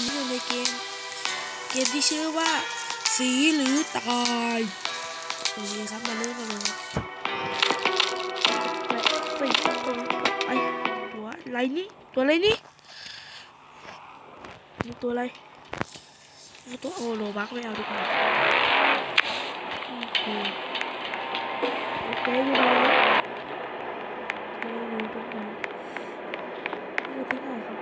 วันนี้อยู่ในเกม เกมที่ชื่อว่า สีหรือตายโอเคครับมาเริ่มกันเลยครับและสีตัวไอตัวอะไรนี่ตัวอะไรนี่นี่ตัวอะไรนี่ตัวโอโลบักไม่เอาดีกว่าโอเคโอเคอยู่ไหนโอเคอยู่ตรงไหนอยู่ที่ไหนครับ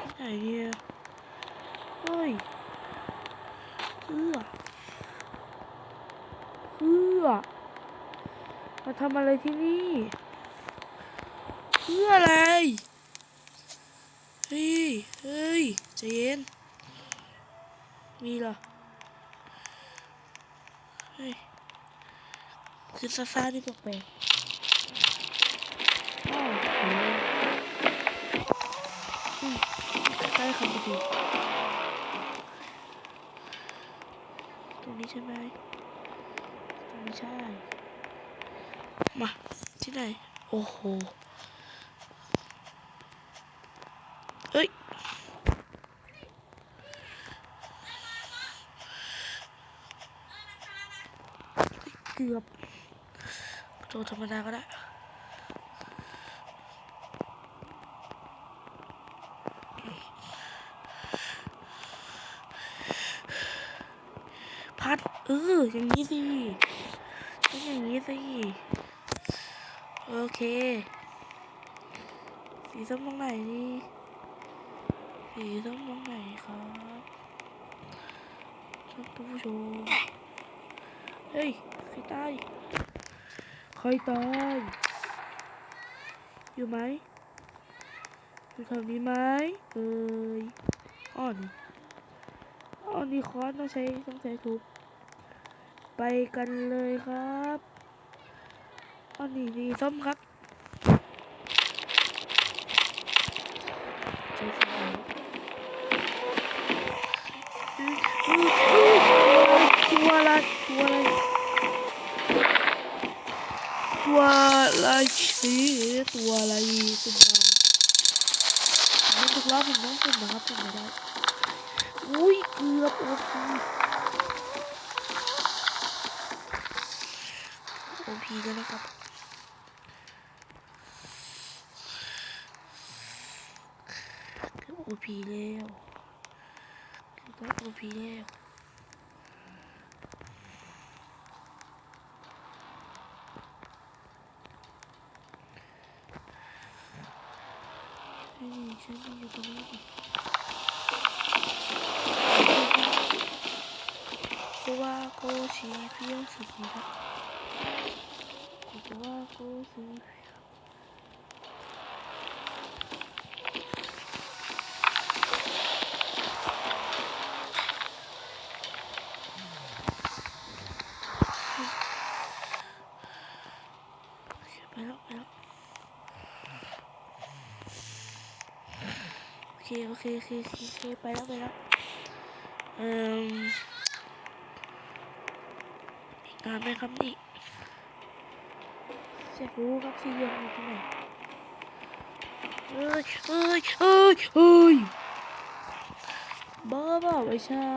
ที่ไหนเนี่ยเฮ้ยเพื่อเพื่อมา ทำอะไรที่นี่ เพื่ออะไร เฮ้ย เฮ้ยใจเย็น มีเหรอ เฮ้ย คือซาซานี่แปลกๆอ้าวใกล้คำดีตรงนี้ใช่ไหมตรงนี้ใช่ มาที่ไหน โอ้โหเอ้ย เกือบโดนธรรมดาก็ได้พัดเอออย่างนี้สิอย่างนี้สิ โอเค สีส้มตรงไหนดีสีส้มตรงไหนครับท่านผู้ชมเฮ้ยใครตายใครตายอยู่ไหมอยู่แถวนี้ไหมเอ้ยอ้อนี่อ้อนี่คอนต้องใช้ต้องใช้ทุบไปกันเลยครับ อ้อนี่สีส้มครับใช้สีเหลืองตัวอะไรตัวอะไรตัวอะไรชีตัวอะไรสุ่มมาผมต้องรอบผมต้องสุ่มนะครับสุ่มไม่ได้อุ้ยเกือบโอพีโอพีกันนะครับ เกือบโอพีแล้วเกือบโอพีแล้วนี่ฉันอยู่ตรงนี้ โอเคโอเคโอเคโอเคโอเคไปแล้วไปแล้วเอ่มอีกนานไหมครับนี่อยากรู้ครับสี่เหลี่ยมอยู่ตรงไหนเอ้ยเอ้ยเอ้ยเอ้ยบ้าเปล่าไม่ใช่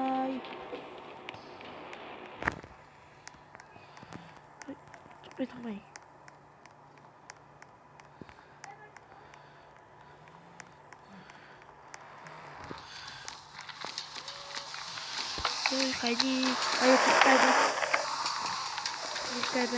ไปทางไห นเฮ้ยใครดีไปไปไป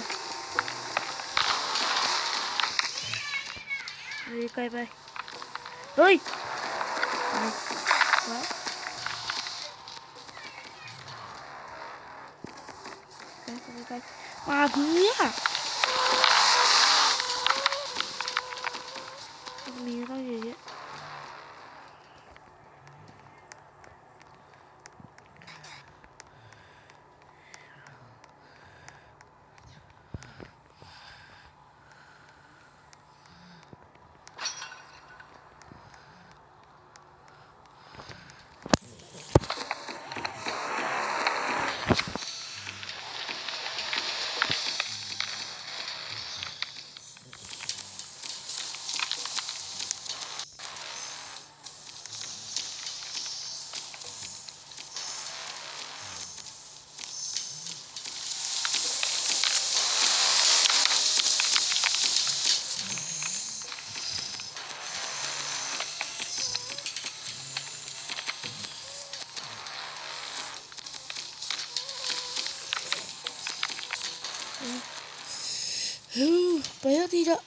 เฮ้ยไปสักทีเถอะ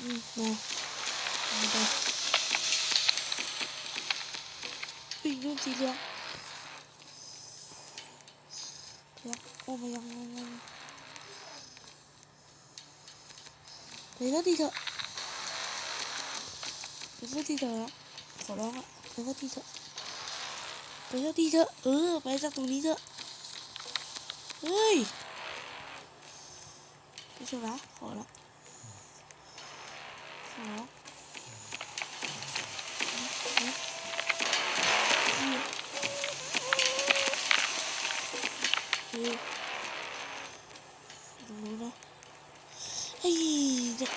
อืมมามาไปเฮ้ยนู่นสีเหลืองเหลืองโอ้มายังมายังไปสักทีเถอะ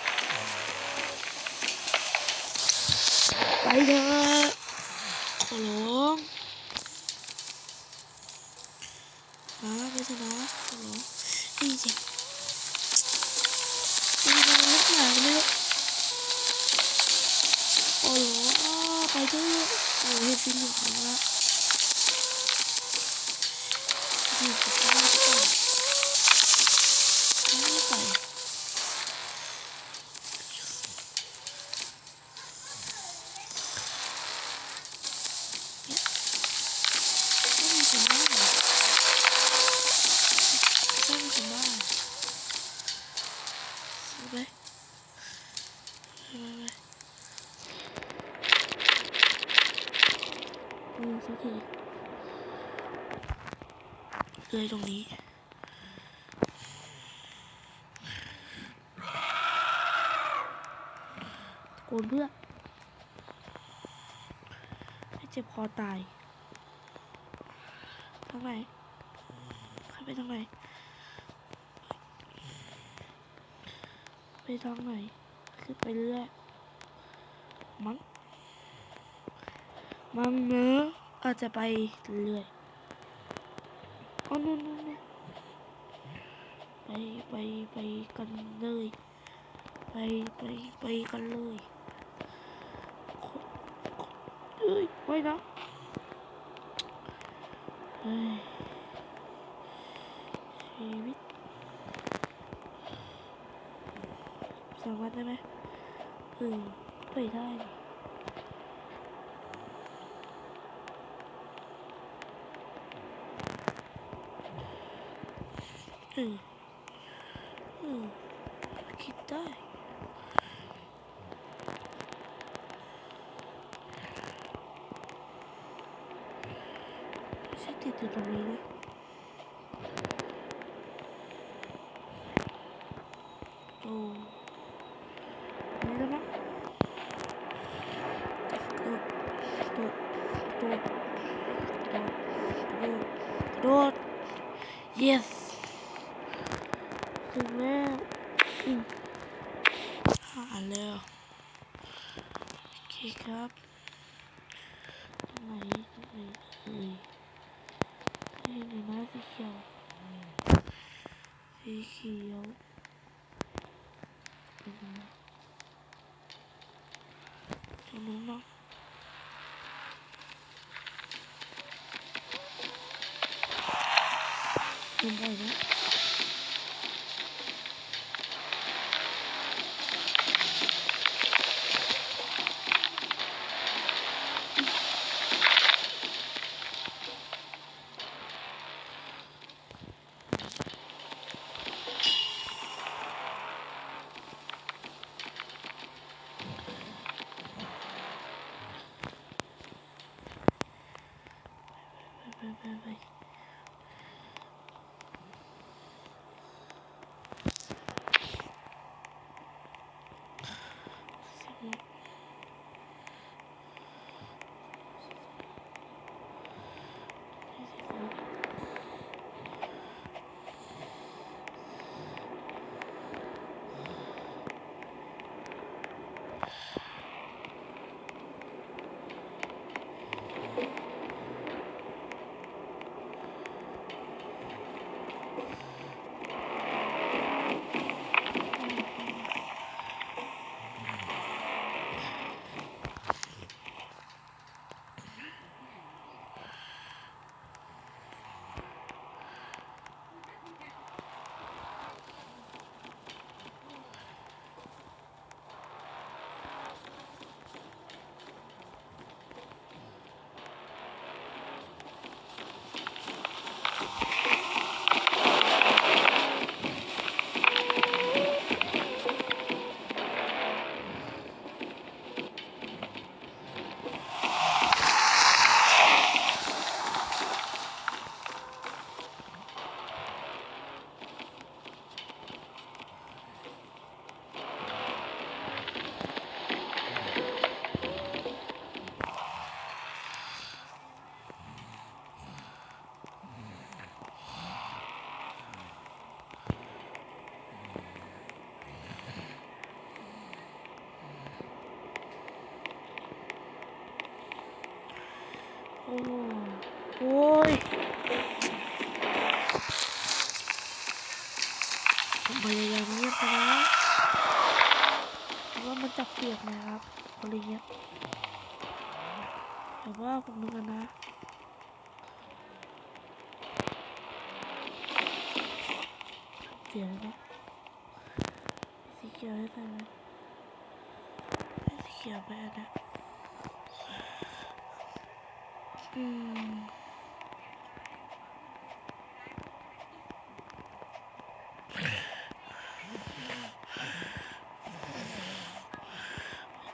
ไปสักทีเถอะขอร้องอะ โอ้ยเฮ็ดฟิล์มอยู่ข้างละดีกว่าไม่ไปไม่ไป ไม่มีคนบ้าเหรอไม่มีคนบ้าไปไปไปไปเออสักที เลยตรงนี้ตะโกนเพื่อให้เจ็บคอตายทางไหนข้าไปทางไหน ไปทางไหน ขึ้นไปเรื่อยมั้งมั้งเนอะอาจจะไปเรื่อย อ๋อนู่นนู่นไปไปไปกันเลย ไปไปไปกันเลยเอ้ยไว้นะชีวิตสามารถได้ไหมเออไปได้ นี่เออเออคิดได้ไม่ใช่ติดอยู่ตรงนี้นะ โอ้นี่แล้วมั้งโดดโดดโดดโดดโดดโดด yes ถึงแล้วอืมหา แล้วโอเคครับตรงไหนตรงไหนเอ่ยเฮ้ยหนูน้าสีเขียวสีเขียวตรงนู้นเนาะเดินได้ไห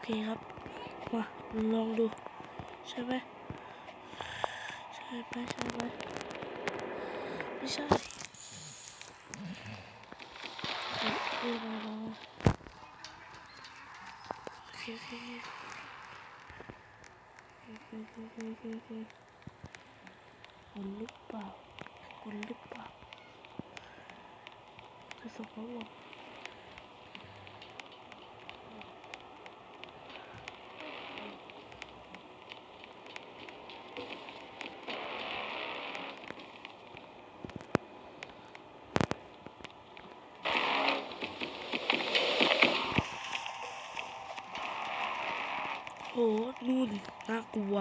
เคครับมาลองดู ใช่ไหมใช่ไหมใช่ไหมไม่ใช่เฮ้ยเฮ้ยมามามาโอเคโอเคโอเคโอเคโอเคโอเคโอเคคนหรือเปล่าคนหรือเปล่าจะส่งเขาบอกโอ้นู่นน่า กลัว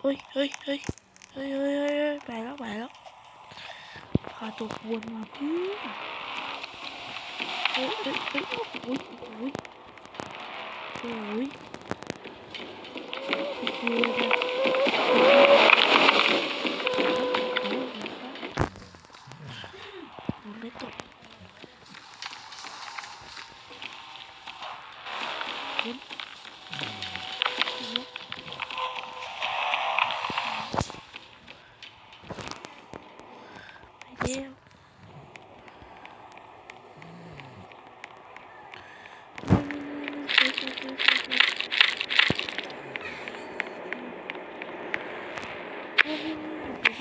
เฮ้ยเฮ้ยเฮ้ยเฮ้ยเฮ้ยเฮ้ยเฮ้ยไปแล้วไปแล้วพาตัวกวนมาเพื่อเฮ้ยเฮ้ยเฮ้ยโอ้ยโอ้ยโอ้ยไม่คิวเลยนะมันไม่ตกคุณไปเร็ว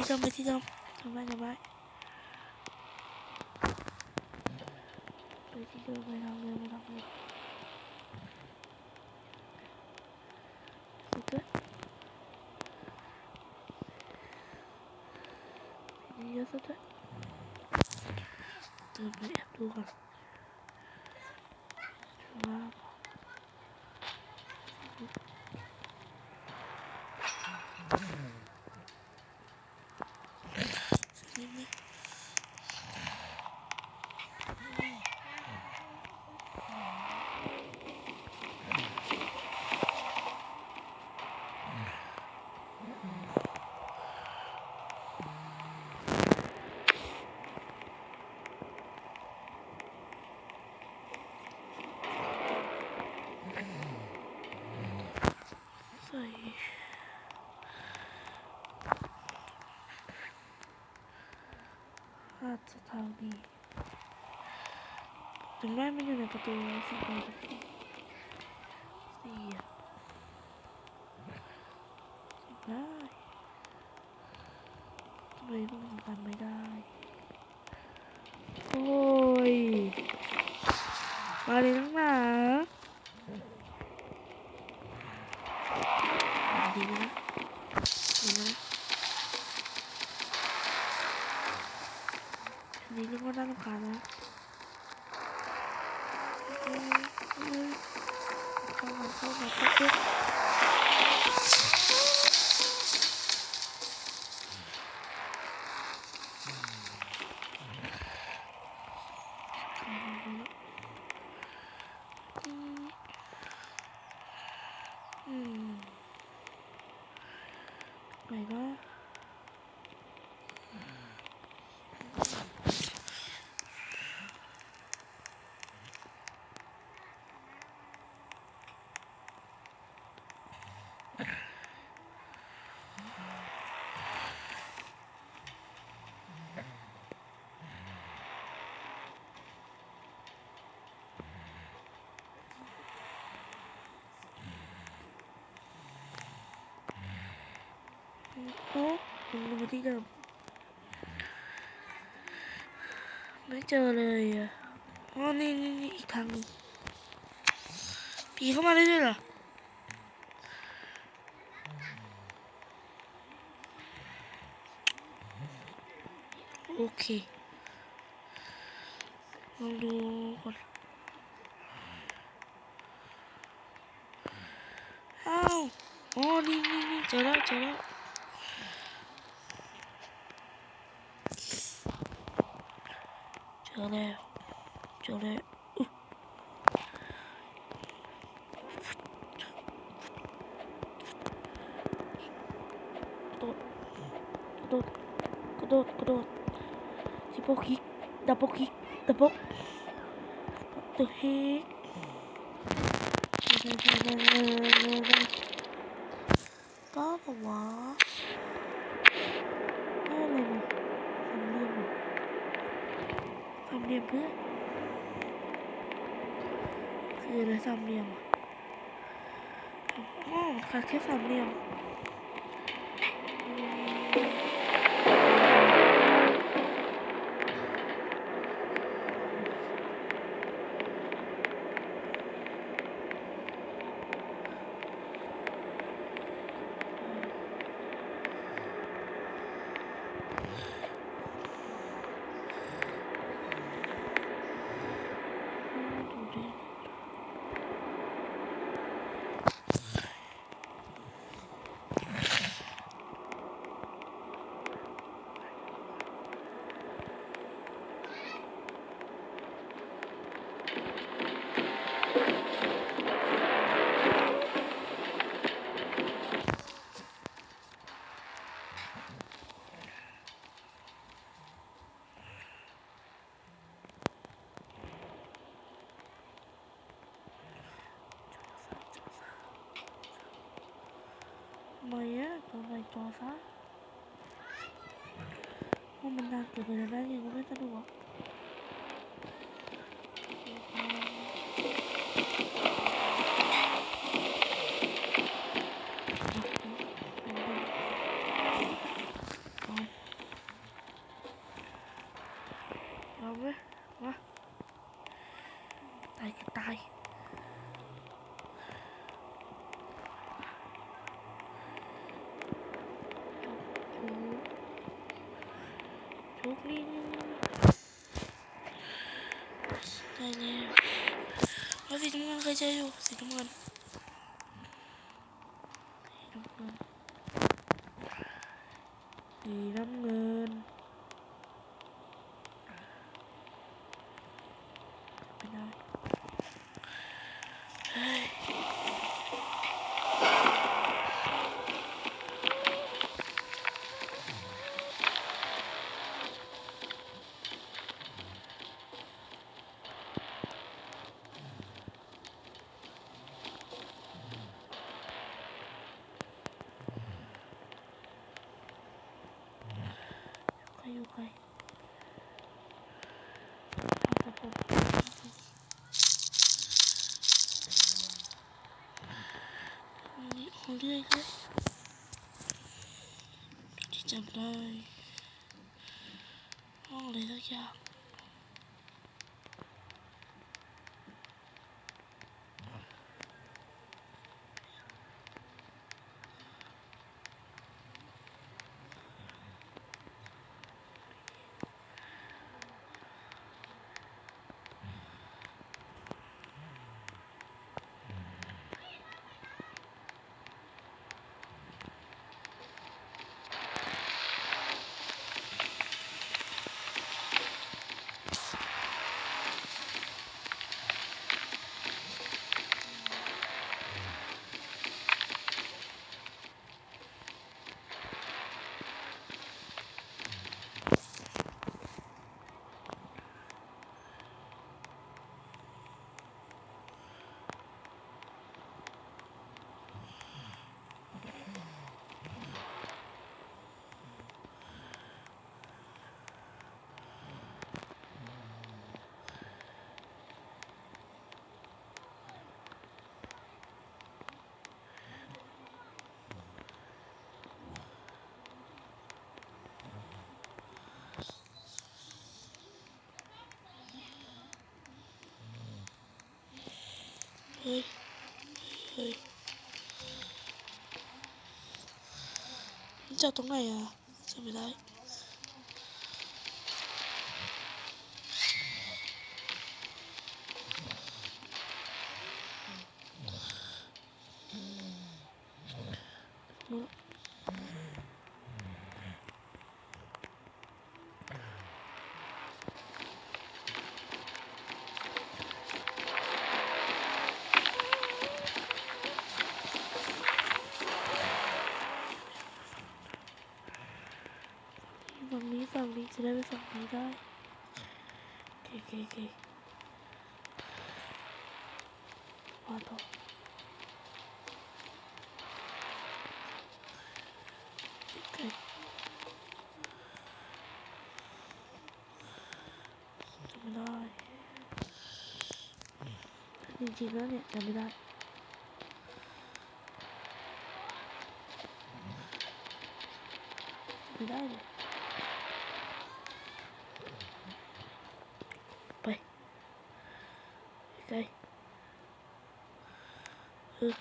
ไปที่เดิมไปที่เดิมทำไมทำไมไปที่เดิมไปทางเดิมไปทางเดิมสุดเลยไปเยอะสุดเลยเดินไปแอบดูก่อนว่านี่นี่ ใส่ ราชธานีถึ ลงมาที่เดิมไม่เจอเลยอะอ๋อนี่นี่นี่อีกทางนึงผีเข้ามาได้ด้วยเหรอโอเค เจอแล้วเจอแล้วอุ๊ยกร เนี่ยเพื่อคืออะไรสามเหลี่ยมอ๋อขาดแค่สามเหลี่ยม ทำไมอะตัวไหนจอซะว่ามันนานเกินไปแล้วนะยังไม่สะดวกเอาไหมมาตายก็ตาย ทุกนี่นี่นี่ได้แล้วเอา สีน้ำเงินเคยใช้อยู่สีน้ำเงิน เรื่อยเลยที่จำได้ห้องอะไรสักอย่าง เฮ้ยเฮ้ยมั จริงๆแล้วเนี่ยจำไม่ได้ไม่ได้เลยไปไกลเออ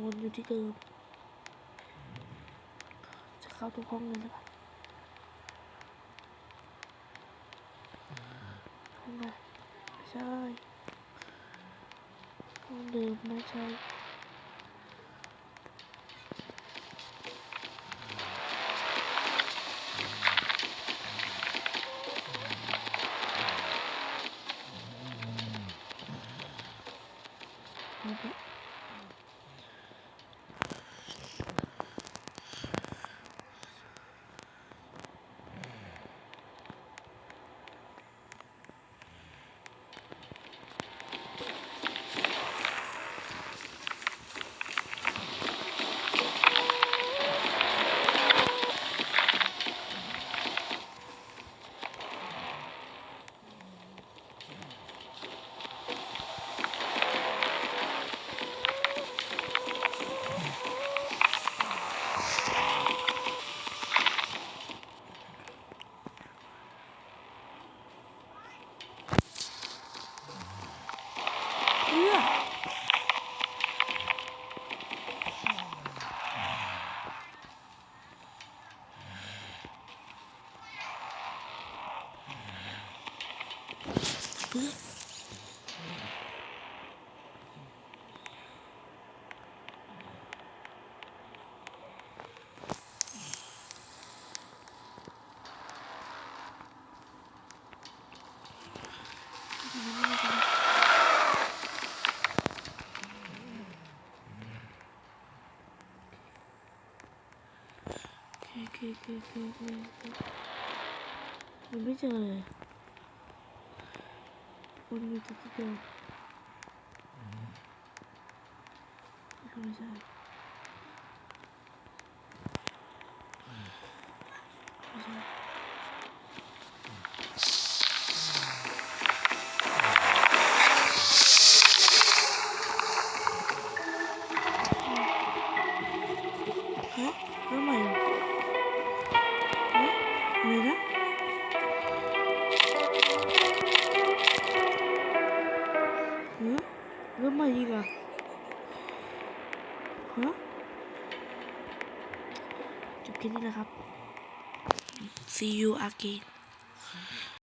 วนอยู่ที่เดิมจะเข้าทุกห้องเลยนะคะ iki iki iki iki iki. Bir tane. Onu da tutuyorum. Güzel. again.